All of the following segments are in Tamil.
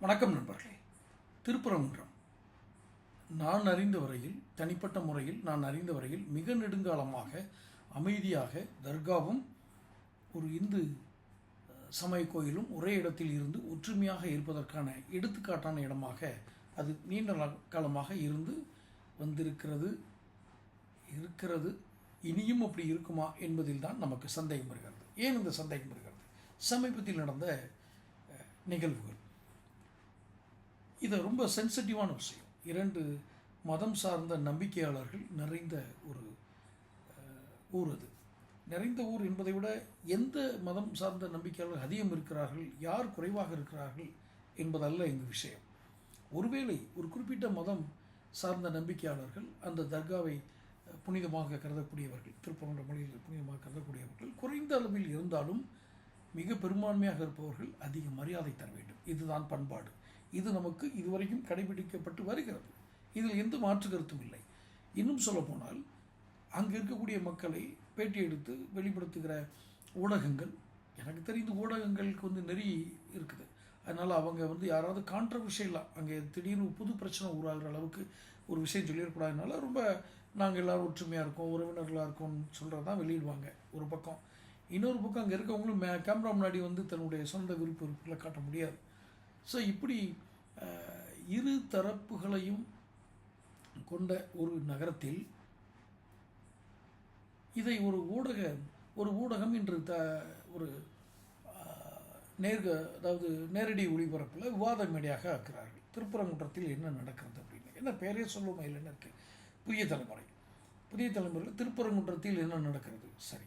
வணக்கம் நண்பர்களே. திருப்பரங்குன்றம். நான் அறிந்த வரையில் தனிப்பட்ட முறையில் நான் அறிந்த வரையில் மிக நெடுங்காலமாக அமைதியாக தர்காவும் ஒரு இந்து சமய கோயிலும் ஒரே இடத்தில் இருந்து ஒற்றுமையாக இருப்பதற்கான எடுத்துக்காட்டான இடமாக அது நீண்ட காலமாக இருந்து வந்திருக்கிறது இருக்கிறது. இனியும் அப்படி இருக்குமா என்பதில் தான் நமக்கு சந்தேகம் வருகிறது. ஏன் இந்த சந்தேகம் வருகிறது? சமீபத்தில் நடந்த நிகழ்வுகள். இது ரொம்ப சென்சிட்டிவான விஷயம். இரண்டு மதம் சார்ந்த நம்பிக்கையாளர்கள் நிறைந்த ஒரு ஊர் அது. நிறைந்த ஊர் என்பதை விட எந்த மதம் சார்ந்த நம்பிக்கையாளர்கள் அதிகம் இருக்கிறார்கள் யார் குறைவாக இருக்கிறார்கள் என்பதல்ல எங்கள் விஷயம். ஒருவேளை ஒரு குறிப்பிட்ட மதம் சார்ந்த நம்பிக்கையாளர்கள் அந்த தர்காவை புனிதமாக கருதக்கூடியவர்கள் திருப்பரங்குன்ற மொழியில் புனிதமாக கருதக்கூடியவர்கள் குறைந்த அளவில் இருந்தாலும் மிக பெரும்பான்மையாக இருப்பவர்கள் அதிக மரியாதை தர வேண்டும். இதுதான் பண்பாடு. இது நமக்கு இதுவரைக்கும் கடைபிடிக்கப்பட்டு வருகிறது. இதில் எந்த மாற்று கருத்தும் இல்லை. இன்னும் சொல்லப்போனால் அங்கே இருக்கக்கூடிய மக்களை பேட்டி எடுத்து வெளிப்படுத்துகிற ஊடகங்கள் எனக்கு தெரிந்த ஊடகங்களுக்கு வந்து நெறி இருக்குது. அதனால் அவங்க வந்து யாராவது கான்ட்ரவர்ஷியலாக அங்கே திடீர்னு புது பிரச்சனை உருவாகிற அளவுக்கு ஒரு விஷயம் சொல்லிடக்கூடாதுனால ரொம்ப நாங்கள் எல்லோரும் ஒற்றுமையாக இருக்கோம் உறவினர்களாக இருக்கோம்னு சொல்கிறது தான் வெளியிடுவாங்க ஒரு பக்கம். இன்னொரு பக்கம் அங்கே இருக்கவங்களும் மே கேமரா முன்னாடி வந்து தன்னுடைய சொந்த விருப்ப காட்ட முடியாது. ஸோ இப்படி இரு தரப்புகளையும் கொண்ட ஒரு நகரத்தில் இதை ஒரு ஊடக ஒரு ஊடகம் இன்று த ஒரு நேர்க அதாவது நேரடி ஒளிபரப்பில் விவாத மேடையாக ஆக்குறார்கள். திருப்பரங்குன்றத்தில் என்ன நடக்கிறது அப்படின்னு. என்ன பேரே சொல்லுவோம் இல்லை என்ன புதிய தலைமுறை. புதிய தலைமுறையில் திருப்பரங்குன்றத்தில் என்ன நடக்கிறது? சரி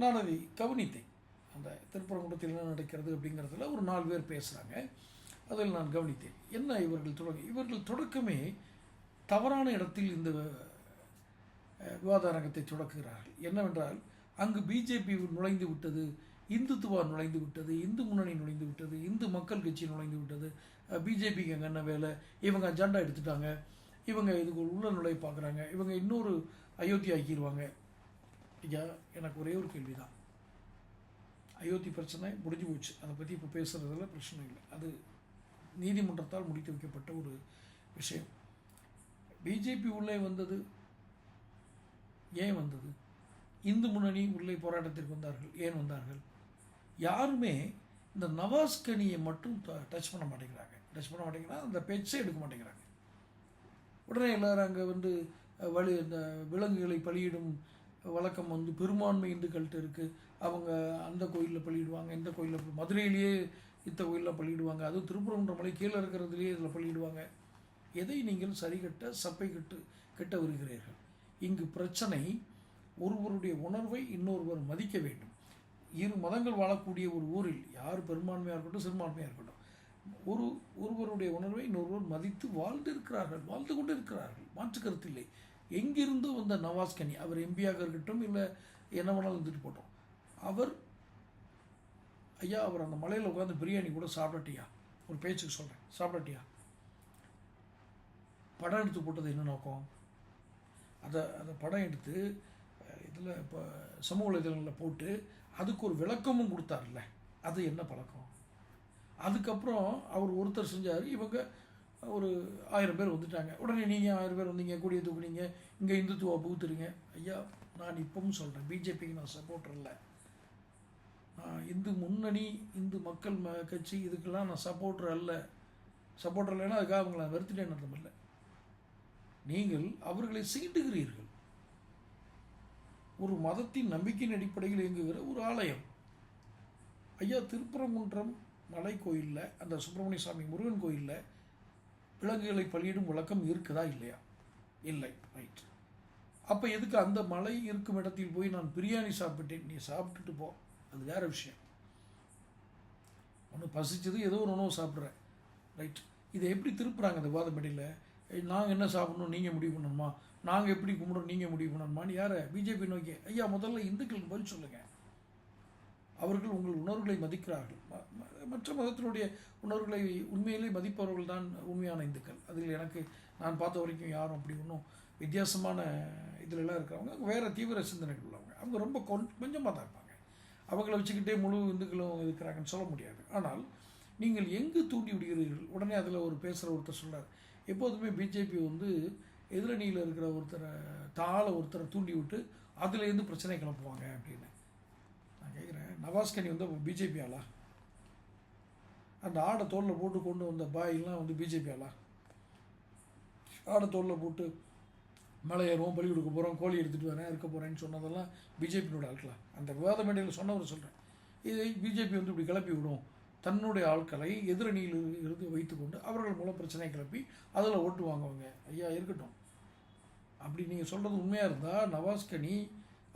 நான் அதை கவனித்தேன். அந்த திருப்பரங்குன்றத்தில் என்ன நடக்கிறது அப்படிங்கிறதுல ஒரு நாலு பேர் பேசுகிறாங்க அதில் நான் கவனித்தேன். என்ன இவர்கள் தொடங்க இவர்கள் தொடக்கமே தவறான இடத்தில் இந்த அஹ், விவாத அரங்கத்தை தொடக்குகிறார்கள். என்னவென்றால் அங்கு பிஜேபி நுழைந்து விட்டது இந்துத்துவா நுழைந்து விட்டது இந்து முன்னணி நுழைந்து விட்டது இந்து மக்கள் கட்சி நுழைந்து விட்டது பிஜேபிக்கு அங்கே என்ன வேலை இவங்க அஜெண்டா எடுத்துட்டாங்க இவங்க இதுக்கு உள்ள நுழைய பார்க்குறாங்க இவங்க இன்னொரு அயோத்தி ஆக்கிடுவாங்க ஐயா எனக்கு ஒரே ஒரு கேள்வி தான் அயோத்தி பிரச்சனை முடிஞ்சு போச்சு. அதை பற்றி இப்போ பேசுகிறதுல பிரச்சனை இல்லை. அது நீதிமன்றத்தால் முடித்து வைக்கப்பட்ட ஒரு விஷயம். பிஜேபி உள்ளே வந்தது. ஏன் வந்தது? இந்து முன்னணி உள்ளே போராட்டத்திற்கு வந்தார்கள். ஏன் வந்தார்கள்? யாருமே இந்த நவாஸ் கனியை மட்டும் டச் பண்ண மாட்டேங்கிறாங்க. டச் பண்ண மாட்டேங்கிறாங்க. அந்த பேச்சே எடுக்க மாட்டேங்கிறாங்க. உடனே எல்லோரும் அங்கே வந்து வழி இந்த விலங்குகளை பலியிடும் வழக்கம் வந்து பெரும்பான்மை இந்துக்கள்கிட்ட இருக்குது அவங்க அந்த கோயிலில் பலியிடுவாங்க. இந்த கோயிலில் மதுரையிலேயே இத்த கோயிலில் பள்ளிடுவாங்க அதுவும் திருப்பரங்குன்ற மலை கீழே இருக்கிறதுலேயே இதில் பள்ளிடுவாங்க எதை நீங்கள் சரி கட்ட சப்பை கட்டு கட்ட வருகிறீர்கள்? இங்கு பிரச்சனை ஒருவருடைய உணர்வை இன்னொருவர் மதிக்க வேண்டும். இரு மதங்கள் வாழக்கூடிய ஒரு ஊரில் யார் பெரும்பான்மையாக இருக்கட்டும் சிறுபான்மையாக இருக்கட்டும் ஒரு ஒருவருடைய உணர்வை இன்னொருவர் மதித்து வாழ்ந்து இருக்கிறார்கள் வாழ்ந்து கொண்டு இருக்கிறார்கள் மாற்று கருத்தில்லை எங்கிருந்தோ வந்த நவாஸ் கனி அவர் எம்பியாக இருக்கட்டும் இல்லை என்ன வேணாலும் இருந்துட்டு போட்டோம் அவர் ஐயா அவர் அந்த மலையில் உட்காந்து பிரியாணி கூட சாப்பிடட்டியா? ஒரு பேச்சுக்கு சொல்கிறேன் சாப்பிடட்டியா? படம் எடுத்து போட்டது என்ன நோக்கம்? அதை அதை படம் எடுத்து இதில் இப்போ சமூக வலைதளங்களில் போட்டு அதுக்கு ஒரு விளக்கமும் கொடுத்தாருல்ல அது என்ன பழக்கம்? அதுக்கப்புறம் அவர் ஒருத்தர் செஞ்சார். இவங்க ஒரு ஆயிரம் பேர் வந்துட்டாங்க. உடனே நீங்கள் ஆயிரம் பேர் வந்தீங்க கூடிய தூக்குனீங்க இங்கே இந்துத்துவா புகுத்துறீங்க ஐயா நான் இப்பவும் சொல்கிறேன் பிஜேபிக்கு நான் சப்போர்ட்டர் இல்லை. இந்து முன்னணி இந்து மக்கள் ம கட்சி இதுக்கெல்லாம் நான் சப்போர்டர் அல்ல. சப்போர்டர் இல்லைன்னா அதுக்காக அவங்கள நான் வெறுத்துட்டேன்னு அர்த்தம் இல்லை. நீங்கள் அவர்களை சீண்டுகிறீர்கள். ஒரு மதத்தின் நம்பிக்கையின் அடிப்படையில் இயங்குகிற ஒரு ஆலயம். ஐயா திருப்பரங்குன்றம் மலை கோயிலில் அந்த சுப்பிரமணிய சாமி முருகன் கோயிலில் விலங்குகளை பலியிடும் வழக்கம் இருக்குதா இல்லையா? இல்லை. ரைட் அப்போ எதுக்கு அந்த மலை இருக்கும் இடத்தில் போய் நான் பிரியாணி சாப்பிட்டேன்? நீ சாப்பிட்டுட்டு போ. அது வேற விஷயம். ஒன்று பசிச்சது ஏதோ ஒரு உணவு சாப்பிட்றேன். ரைட் இதை எப்படி திருப்புறாங்க அந்த விவாத நாங்கள் என்ன சாப்பிடணும்? நீங்கள் முடிவு பண்ணணுமா? நாங்கள் எப்படி கும்பிடணும்? நீங்கள் முடிவு பண்ணணுமான்னு யாரை? பிஜேபி நோக்கி ஐயா முதல்ல இந்துக்களுக்கு பதில் சொல்லுங்கள் அவர்கள் உங்கள் உணர்வுகளை மதிக்கிறார்கள். மற்ற மதத்தினுடைய உணர்வுகளை உண்மையிலே மதிப்பவர்கள் தான் உண்மையான இந்துக்கள். அதில் எனக்கு நான் பார்த்த வரைக்கும் யாரும் அப்படி ஒன்றும் வித்தியாசமான இதிலெல்லாம் இருக்கிறவங்க. வேறு தீவிர சிந்தனைகள் உள்ளவங்க. அவங்க ரொம்ப கொஞ்சமாக தான் இருப்பாங்க. அவங்கள வச்சுக்கிட்டே முழு இந்துக்களும் இருக்கிறாங்கன்னு சொல்ல முடியாது. ஆனால் நீங்கள் எங்கு தூண்டி விடுகிறீர்கள்? உடனே அதில் ஒரு பேசுகிற ஒருத்தர் சொல்கிறார் எப்போதுமே பிஜேபி வந்து எதிரணியில் இருக்கிற ஒருத்தரை தாளை ஒருத்தரை தூண்டி விட்டு அதுலேருந்து பிரச்சனை கிளப்புவாங்க அப்படின்னு. நான் கேட்குறேன் நவாஸ்கனி வந்து பிஜேபி ஆளா அந்த ஆடை தோலில் போட்டு கொண்டு வந்த பாயெல்லாம் வந்து பிஜேபி ஆளா ஆடை தோலில் போட்டு மலை ஏறுவோம் பலி கொடுக்க போகிறோம் கோழி எடுத்துகிட்டு வரேன் இருக்க போகிறேன்னு சொன்னதெல்லாம் பிஜேபியோட ஆட்களா அந்த விவாத மேடையில் சொன்னவர் சொல்கிறேன் இதை பிஜேபி வந்து இப்படி கிளப்பி விடும். தன்னுடைய ஆட்களை எதிரணியில் இருந்து வைத்துக்கொண்டு அவர்கள் மூலம் பிரச்சனை கிளப்பி அதில் ஓட்டு வாங்குவாங்க. ஐயா இருக்கட்டும். அப்படி நீங்கள் சொல்கிறது உண்மையாக இருந்தால் நவாஸ்கனி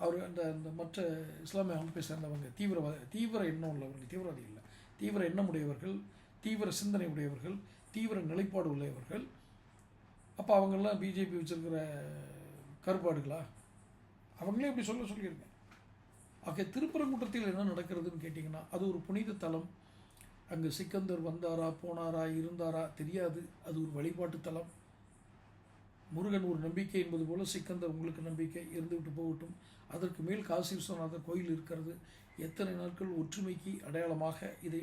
அவர் அந்த அந்த மற்ற இஸ்லாமிய அமைப்பை சேர்ந்தவங்க தீவிரவாத தீவிர எண்ணம் உள்ளவர்கள் தீவிரவாதி இல்லை. தீவிர எண்ணம் உடையவர்கள் தீவிர சிந்தனை உடையவர்கள் தீவிர நிலைப்பாடு உள்ளவர்கள் அப்போ அவங்கெல்லாம் பிஜேபி வச்சுருக்கிற கருப்பாடுகளா? அவங்களே இப்படி சொல்ல சொல்லியிருக்கேன். ஆக திருப்பரங்குன்றத்தில் என்ன நடக்கிறதுன்னு கேட்டிங்கன்னா அது ஒரு புனித தலம். அங்கே சிக்கந்தர் வந்தாரா போனாரா இருந்தாரா தெரியாது. அது ஒரு வழிபாட்டு தலம். முருகன் ஒரு நம்பிக்கை என்பது போல் சிக்கந்தர் உங்களுக்கு நம்பிக்கை இருந்துவிட்டு போகட்டும். அதற்கு மேல் காசி விஸ்வநாதர் கோயில் இருக்கிறது. எத்தனை நாட்கள் ஒற்றுமைக்கு அடையாளமாக இதை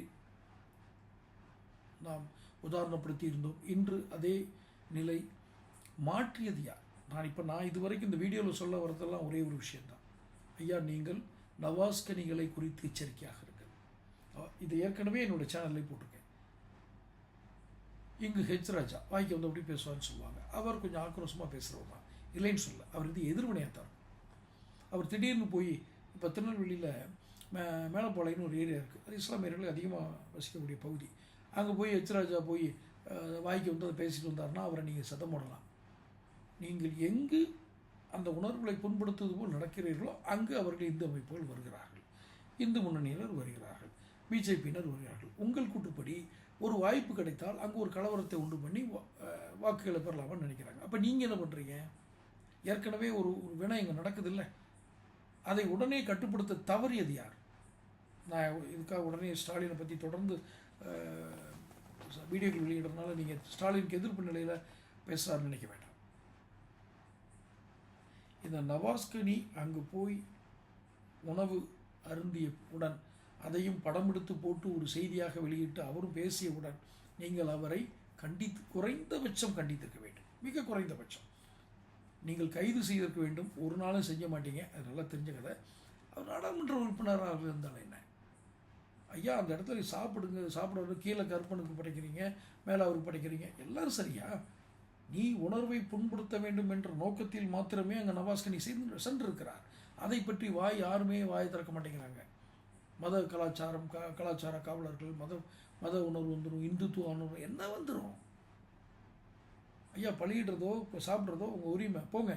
நாம் உதாரணப்படுத்தி இருந்தோம் இன்று அதே நிலை மாற்றியது யார்? நான் இப்போ நான் இதுவரைக்கும் இந்த வீடியோவில் சொல்ல வரதெல்லாம் ஒரே ஒரு விஷயந்தான் ஐயா நீங்கள் நவாஸ்கனிகளை குறித்து எச்சரிக்கையாக இருங்கள். இது ஏற்கனவே என்னோட சேனல்லே போட்டிருக்கேன். இங்கு ஹெச் ராஜா வாய்க்கு வந்து அப்படி பேசுவான்னு சொல்லுவாங்க. அவர் கொஞ்சம் ஆக்ரோஷமாக பேசுகிறவர் தான் இல்லைன்னு சொல்ல அவர் இது எதிர்வினையாக தான் அவர் திடீர்னு போய் இப்போ திருநெல்வேலியில் மே மேலப்பாளையம்னு ஒரு ஏரியா இருக்குது அது இஸ்லாமியர்கள் அதிகமாக வசிக்கக்கூடிய பகுதி. அங்கே போய் ஹெச் ராஜா போய் வாய்க்கு வந்து அதை பேசிட்டு வந்தாருன்னா அவரை நீங்கள் சத்தம் போடலாம். நீங்கள் எங்கு அந்த உணர்வுகளை புண்படுத்துவது போல் நடக்கிறீர்களோ அங்கு அவர்கள் இந்து அமைப்புகள் வருகிறார்கள். இந்து முன்னணியினர் வருகிறார்கள். பிஜேபியினர் வருகிறார்கள். உங்கள் கூட்டுப்படி ஒரு வாய்ப்பு கிடைத்தால் அங்கே ஒரு கலவரத்தை உண்டு பண்ணி வா- வாக்குகளை பெறலாமான்னு நினைக்கிறாங்க. அப்போ நீங்கள் என்ன பண்ணுறீங்க ஏற்கனவே ஒரு வினை இங்கே நடக்குதில்ல. அதை உடனே கட்டுப்படுத்த தவறியது யார்? நான் இதுக்காக உடனே ஸ்டாலினை பற்றி தொடர்ந்து வீடியோக்கள் வெளியிடுறதுனால நீங்கள் ஸ்டாலினுக்கு எதிர்ப்பு நிலையில் பேசுகிறாருன்னு நினைக்க வேண்டாம். இந்த நவாஸ்கனி அங்கு போய் உணவு அருந்திய உடன் அதையும் படம் எடுத்து போட்டு ஒரு செய்தியாக வெளியிட்டு அவரும் பேசியவுடன் நீங்கள் அவரை கண்டித்து குறைந்தபட்சம் கண்டித்திருக்க வேண்டும். மிக குறைந்தபட்சம். நீங்கள் கைது செய்திருக்க வேண்டும். ஒரு நாளும் செய்ய மாட்டீங்க. அது நல்லா தெரிஞ்ச கதை. அவர் நாடாளுமன்ற உறுப்பினராக இருந்தால் என்ன? ஐயா அந்த இடத்துல சாப்பிடுங்க சாப்பிட கீழே கற்பனுக்கு படைக்கிறீங்க மேலே அவருக்கு படைக்கிறீங்க. எல்லாரும் சரியா? நீ உணர்வை புண்படுத்த வேண்டும் என்ற நோக்கத்தில் மாத்திரமே அங்கே நவாஸ்கனி சென்று சென்றிருக்கிறார். அதை பற்றி வாய் யாருமே வாய் திறக்க மாட்டேங்கிறாங்க. மத கலாச்சாரம் க கலாச்சார காவலர்கள் மத மத உணர்வு வந்துடும் இந்துத்துவ உணர்வு என்ன வந்துடும் ஐயா பழியிடுறதோ இப்போ சாப்பிட்றதோ உங்கள் உரிமை. போங்க.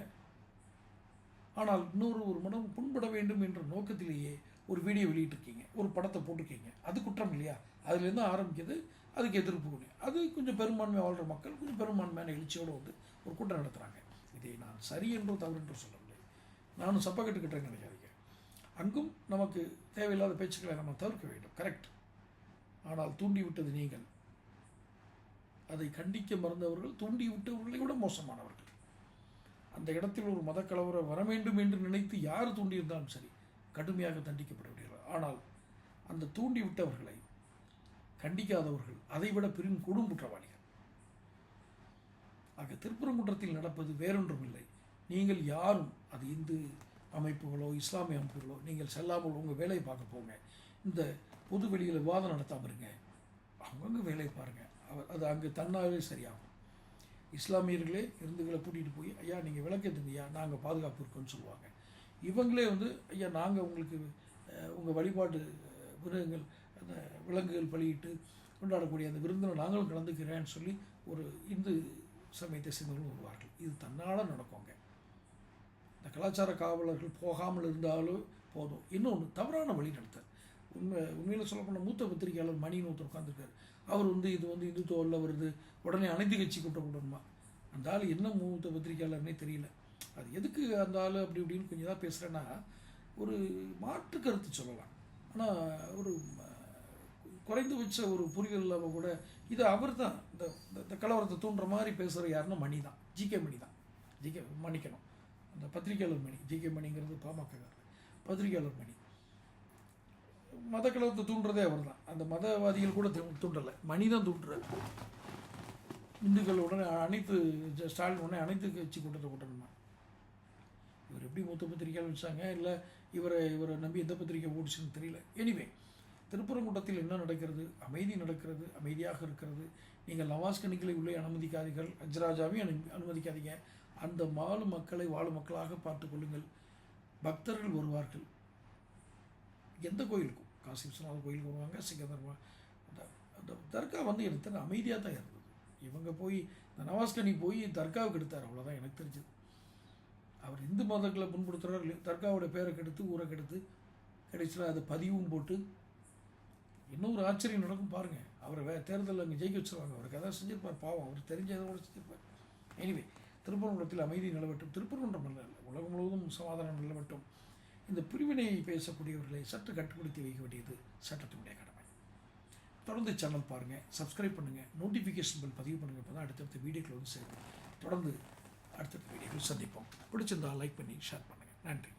ஆனால் இன்னொரு ஒரு மனம் புண்பட வேண்டும் என்ற நோக்கத்திலேயே ஒரு வீடியோ வெளியிட்டிருக்கீங்க. ஒரு படத்தை போட்டிருக்கீங்க. அது குற்றம் இல்லையா? அதுலேருந்து ஆரம்பிக்குது. அதுக்கு எதிர்ப்பு கொண்டு அது கொஞ்சம் பெரும்பான்மை வாழ்கிற மக்கள் கொஞ்சம் பெரும்பான்மையான எழுச்சியோடு வந்து ஒரு கூட்டம் நடத்துகிறாங்க இதை நான் சரி என்றோ தவறு என்றோ சொல்லவில்லை. நானும் சப்பக்கட்டுக்கிட்டேன்னு நினைக்காதீங்க. அங்கும் நமக்கு தேவையில்லாத பேச்சுக்களை நம்ம தவிர்க்க வேண்டும். கரெக்ட் ஆனால் தூண்டிவிட்டது நீங்கள். அதை கண்டிக்க மறந்தவர்கள் தூண்டி விட்டவர்களை விட மோசமானவர்கள். அந்த இடத்தில் ஒரு மதக்கலவரம் வர வேண்டும் என்று நினைத்து யார் தூண்டியிருந்தாலும் சரி கடுமையாக தண்டிக்கப்பட வேண்டியவர் ஆனால் அந்த தூண்டிவிட்டவர்களை கண்டிக்காதவர்கள் அதைவிட பெரும் கொடும் குற்றவாளிகள். ஆக திருப்பரங்குன்றத்தில் நடப்பது வேறொன்றும் இல்லை நீங்கள் யாரும் அது இந்து அமைப்புகளோ இஸ்லாமிய அமைப்புகளோ நீங்கள் செல்லாமல் உங்கள் வேலையை பார்க்க போங்க. இந்த பொது வெளியில் விவாதம் நடத்தாமல் இருங்க. அவங்கவுங்க வேலையை பாருங்கள் அவர் அது அங்கே தன்னாலே சரியாகும். இஸ்லாமியர்களே இருந்துகளை கூட்டிகிட்டு போய் ஐயா நீங்கள் விளக்கத்துங்க ஐயா நாங்கள் பாதுகாப்பு இருக்கோன்னு சொல்லுவாங்க. இவங்களே வந்து ஐயா நாங்கள் உங்களுக்கு உங்கள் வழிபாட்டு விரகங்கள் அந்த விலங்குகள் பலியிட்டு கொண்டாடக்கூடிய அந்த விருந்தில் நாங்களும் கலந்துக்கிறேன்னு சொல்லி ஒரு இந்து சமயத்தை சேர்ந்தவர்கள் வருவார்கள். இது தன்னால் நடக்குங்க இந்த கலாச்சார காவலர்கள் போகாமல் இருந்தாலும் போதும். இன்னொன்று தவறான வழி நடத்தல் உண்மை உண்மையில் சொல்லப்போனால் மூத்த பத்திரிகையாளர் மணின்னு ஒருத்தர் உட்காந்துருக்காரு அவர் வந்து இது வந்து இந்துத்துவில் வருது உடனே அனைத்து கட்சி கூட்டம் கூட்டணுமா அந்த ஆள் என்ன மூத்த பத்திரிகையாளர்னே தெரியல. அது எதுக்கு அந்த ஆள் அப்படி இப்படின்னு கொஞ்சம் தான் பேசுகிறேன்னா ஒரு மாற்று கருத்து சொல்லலாம். ஆனால் ஒரு குறைந்தபட்ச ஒரு புரிதல் இல்லாமல் கூட இது அவர் தான் இந்த இந்த- கலவரத்தை தூண்டுற மாதிரி பேசுகிற யாருன்னா மணி தான் ஜிகே மணி தான் ஜிகே மன்னிக்கணும். அந்த பத்திரிகையாளர் மணி. ஜிகே மணிங்கிறது பாமகக்காரர் பத்திரிகையாளர் மணி. மத கலவரத்தை தூண்டுறதே அவர் தான் அந்த மதவாதிகள் கூட தூண்டலை. மணி தான் தூண்டுறார். இந்துக்கள் உடனே அனைத்து ஸ்டாலின் உடனே அனைத்து கட்சி கூட்டத்தை கூட்டணுமா? இவர் எப்படி மூத்த பத்திரிகையாளர் வச்சாங்க? இல்லை இவரை இவரை நம்பி எந்த பத்திரிக்கை ஓடிச்சுன்னு தெரியல. எனிவே திருப்பரங்குன்றத்தில் என்ன நடக்கிறது? அமைதி நடக்கிறது அமைதியாக இருக்கிறது. நீங்கள் நவாஸ் கணிகளை உள்ளே அனுமதிக்காதீர்கள். அஜராஜாவையும் அனு அனுமதிக்காதீங்க. அந்த மாலு மக்களை வாழும் மக்களாக பார்த்து கொள்ளுங்கள். பக்தர்கள் வருவார்கள். எந்த கோயிலுக்கும்? காசி விஸ்வநாதர் கோயிலுக்கு வருவாங்க சிக்கந்தர் அந்த அந்த தர்கா வந்து எனக்கு தெரிஞ்ச அமைதியாக தான் இருந்தது. இவங்க போய் இந்த நவாஸ்கனி போய் தர்காவுக்கு எடுத்தார். அவ்வளோதான் எனக்கு தெரிஞ்சது. அவர் இந்து மதங்களை புண்படுத்துகிறார் தர்காவோட பேரை கெடுத்து ஊரை கெடுத்து கடைசியில் அதை பதிவும் போட்டு இன்னொரு ஆச்சரியம் நடக்கும் பாருங்கள் அவரை வே தேர்தலில் அங்கே ஜெயிக்க வச்சிருவாங்க. அவருக்கு அதான் செஞ்சிருப்பார் பாவம். அவர் தெரிஞ்சதை கூட செஞ்சிருப்பார். எனிவே திருப்பரங்குன்றத்தில் அமைதி நிலவட்டும். திருப்பரங்குன்றம் அல்ல உலகம் முழுவதும் சமாதானம் நிலவட்டும். இந்த பிரிவினை பேசக்கூடியவர்களை சற்று கட்டுப்படுத்தி வைக்க வேண்டியது சட்டத்தினுடைய கடமை. தொடர்ந்து சேனல் பாருங்கள் சப்ஸ்கிரைப் பண்ணுங்கள் நோட்டிஃபிகேஷன் பில் பதிவு பண்ணுங்கள் இப்போ தான் அடுத்தடுத்த வீடியோக்கள் வந்து சேரும். தொடர்ந்து அடுத்தடுத்த வீடியோக்கள் சந்திப்போம். பிடிச்சிருந்தால் லைக் பண்ணி ஷேர் பண்ணுங்கள் நன்றி.